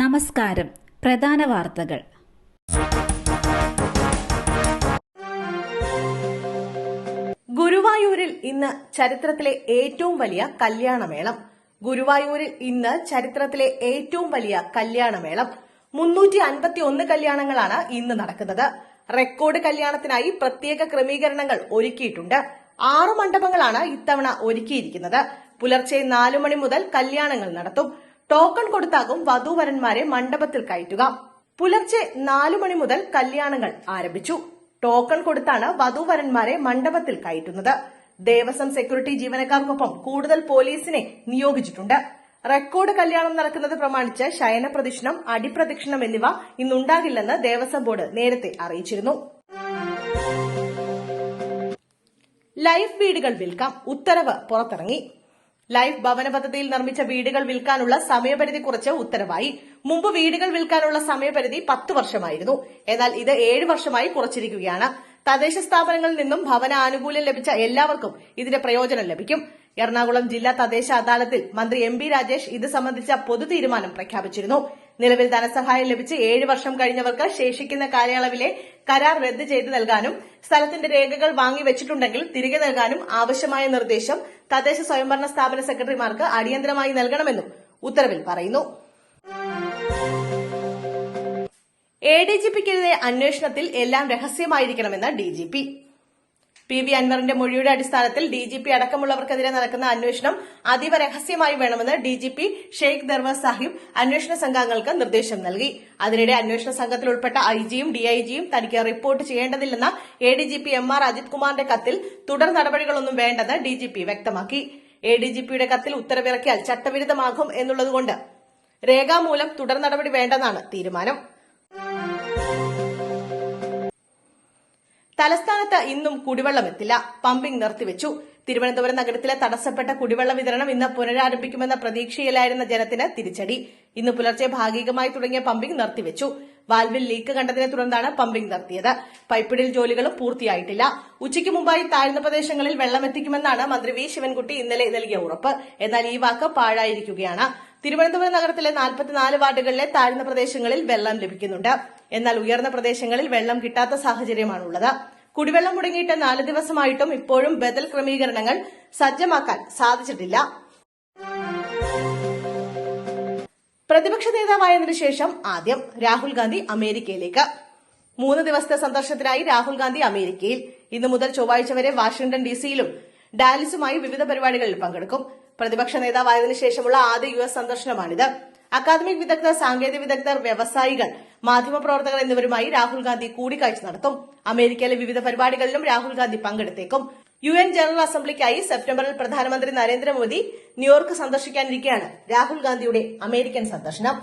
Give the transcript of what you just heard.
നമസ്കാരം. പ്രധാന വാർത്തകൾ. ഗുരുവായൂരിൽ ഇന്ന് ചരിത്രത്തിലെ ഏറ്റവും വലിയ കല്യാണമേളം. ഗുരുവായൂരിൽ ഇന്ന് ചരിത്രത്തിലെ ഏറ്റവും വലിയ കല്യാണമേളം. മുന്നൂറ്റി അൻപത്തി ഒന്ന് കല്യാണങ്ങളാണ് ഇന്ന് നടക്കുന്നത്. റെക്കോർഡ് കല്യാണത്തിനായി പ്രത്യേക ക്രമീകരണങ്ങൾ ഒരുക്കിയിട്ടുണ്ട്. ആറ് മണ്ഡപങ്ങളാണ് ഇത്തവണ ഒരുക്കിയിരിക്കുന്നത്. പുലർച്ചെ നാലു മണി മുതൽ കല്യാണങ്ങൾ നടത്തും. ടോക്കൺ കൊടുത്താകും വധൂവരന്മാരെ മണ്ഡപത്തിൽ കയറ്റുക. പുലർച്ചെ നാലു മണി മുതൽ കല്യാണങ്ങൾ ആരംഭിച്ചു. ടോക്കൺ കൊടുത്താണ് വധൂവരന്മാരെ മണ്ഡപത്തിൽ കയറ്റുന്നത്. ദേവസ്വം സെക്യൂരിറ്റി ജീവനക്കാർക്കൊപ്പം കൂടുതൽ പോലീസിനെ നിയോഗിച്ചിട്ടുണ്ട്. റെക്കോർഡ് കല്യാണം നടക്കുന്നത് പ്രമാണിച്ച് ശയന പ്രദക്ഷിണം അടിപ്രദക്ഷിണം എന്നിവ ഇന്നുണ്ടാകില്ലെന്ന് ദേവസ്വം ബോർഡ് നേരത്തെ അറിയിച്ചിരുന്നു. ലൈഫ് വീടുകൾ വിൽക്കാം. ഉത്തരവ് പുറത്തിറങ്ങി. ലൈഫ് ഭവന പദ്ധതിയിൽ നിർമ്മിച്ച വീടുകൾ വിൽക്കാനുള്ള സമയപരിധി കുറച്ച് ഉത്തരവായി. മുമ്പ് വീടുകൾ വിൽക്കാനുള്ള സമയപരിധി പത്ത് വർഷമായിരുന്നു. എന്നാൽ ഇത് ഏഴ് വർഷമായി കുറച്ചിരിക്കുകയാണ്. തദ്ദേശ സ്ഥാപനങ്ങളിൽ നിന്നും ഭവന ആനുകൂല്യം ലഭിച്ച എല്ലാവർക്കും ഇതിന്റെ പ്രയോജനം ലഭിക്കും. എറണാകുളം ജില്ലാ തദ്ദേശ അദാലത്തിൽ മന്ത്രി എം ബി രാജേഷ് ഇത് സംബന്ധിച്ച പൊതു തീരുമാനം പ്രഖ്യാപിച്ചിരുന്നു. നിലവിൽ ധനസഹായം ലഭിച്ച് ഏഴ് വർഷം കഴിഞ്ഞവർക്ക് ശേഷിക്കുന്ന കാലയളവിലെ കരാർ റദ്ദ് ചെയ്ത് നൽകാനും സ്ഥലത്തിന്റെ രേഖകൾ വാങ്ങിവെച്ചിട്ടുണ്ടെങ്കിൽ തിരികെ നൽകാനും ആവശ്യമായ നിർദ്ദേശം തദ്ദേശ സ്വയംഭരണ സ്ഥാപന സെക്രട്ടറിമാർക്ക് അടിയന്തരമായി നൽകണമെന്നും ഉത്തരവിൽ പറയുന്നു. എ ഡി ജി പിക്കെതിരെ അന്വേഷണത്തിൽ എല്ലാം രഹസ്യമായിരിക്കണമെന്ന് D G P. P V അൻവറിന്റെ മൊഴിയുടെ അടിസ്ഥാനത്തിൽ ഡി ജി പി അടക്കമുള്ളവർക്കെതിരെ നടക്കുന്ന അന്വേഷണം അതീവ രഹസ്യമായി വേണമെന്ന് D G P Shaikh Darvesh Saheb അന്വേഷണ സംഘങ്ങൾക്ക് നിർദ്ദേശം നൽകി. അതിനിടെ അന്വേഷണ സംഘത്തിൽ ഉൾപ്പെട്ട ഐ ജിയും ഡി ഐ ജിയും തനിക്ക് report ചെയ്യേണ്ടതില്ലെന്ന A D G P M R Ajith കുമാറിന്റെ കത്തിൽ തുടർ നടപടികളൊന്നും വേണ്ടെന്ന് ഡി ജി പി വ്യക്തമാക്കി. എ ഡി ജി പിയുടെ കത്തിൽ ഉത്തരവിറക്കിയാൽ ചട്ടവിരുദ്ധമാകും എന്നുള്ളതുകൊണ്ട് രേഖാമൂലം തുടർ നടപടി വേണ്ടെന്നാണ് തീരുമാനം. തലസ്ഥാനത്ത് ഇന്നും കുടിവെള്ളമെത്തില്ല പമ്പിംഗ് നിർത്തിവെച്ചു. തിരുവനന്തപുരം നഗരത്തിലെ തടസ്സപ്പെട്ട കുടിവെള്ള വിതരണം ഇന്ന് പുനരാരംഭിക്കുമെന്ന പ്രതീക്ഷയിലായിരുന്ന ജനത്തിന് തിരിച്ചടി. ഇന്ന് പുലർച്ചെ ഭാഗികമായി തുടങ്ങിയ പമ്പിംഗ് നിർത്തിവെച്ചു. വാൽവിൽ ലീക്ക് കണ്ടതിനെ തുടർന്നാണ് പമ്പിംഗ് നിർത്തിയത്. പൈപ്പിടിൽ ജോലികളും പൂർത്തിയായിട്ടില്ല. ഉച്ചയ്ക്ക് മുമ്പായി താഴ്ന്ന പ്രദേശങ്ങളിൽ വെള്ളമെത്തിക്കുമെന്നാണ് മന്ത്രി വി ശിവൻകുട്ടി ഇന്നലെ നൽകിയ ഉറപ്പ്. എന്നാൽ ഈ വാക്ക് പാഴായിരിക്കുകയാണ്. തിരുവനന്തപുരം നഗരത്തിലെ നാൽപ്പത്തിനാല് വാർഡുകളിലെ താഴ്ന്ന പ്രദേശങ്ങളിൽ വെള്ളം ലഭിക്കുന്നുണ്ട്. എന്നാൽ ഉയർന്ന പ്രദേശങ്ങളിൽ വെള്ളം കിട്ടാത്ത സാഹചര്യമാണുള്ളത്. കുടിവെള്ളം മുടങ്ങിയിട്ട് നാല് ദിവസമായിട്ടും ഇപ്പോഴും ബദൽ ക്രമീകരണങ്ങൾ സജ്ജമാക്കാൻ സാധിച്ചിട്ടില്ല. പ്രതിപക്ഷ നേതാവായതിനു ശേഷം ആദ്യം രാഹുൽ ഗാന്ധി അമേരിക്കയിലേക്ക്. മൂന്ന് ദിവസത്തെ സന്ദർശനത്തിനായി രാഹുൽ ഗാന്ധി അമേരിക്കയിൽ. ഇന്നു മുതൽ ചൊവ്വാഴ്ച വരെ വാഷിംഗ്ടൺ ഡിസിയിലും ഡാലിസുമായി വിവിധ പരിപാടികളിൽ പങ്കെടുക്കും. പ്രതിപക്ഷ നേതാവായതിനു ശേഷമുള്ള ആദ്യ യു എസ് സന്ദർശനമാണിത്. അക്കാദമിക് വിദഗ്ധർ സാങ്കേതിക വിദഗ്ധർ വ്യവസായികൾ മാധ്യമപ്രവർത്തകർ എന്നിവരുമായി രാഹുൽ ഗാന്ധി കൂടിക്കാഴ്ച നടത്തും. അമേരിക്കയിലെ വിവിധ പരിപാടികളിലും രാഹുൽ ഗാന്ധി പങ്കെടുത്തേക്കും. യു എൻ ജനറൽ അസംബ്ലിക്കായി സെപ്റ്റംബറിൽ പ്രധാനമന്ത്രി നരേന്ദ്രമോദി ന്യൂയോർക്ക് സന്ദർശിക്കാനിരിക്കെയാണ് രാഹുൽ ഗാന്ധിയുടെ അമേരിക്കൻ സന്ദർശനം.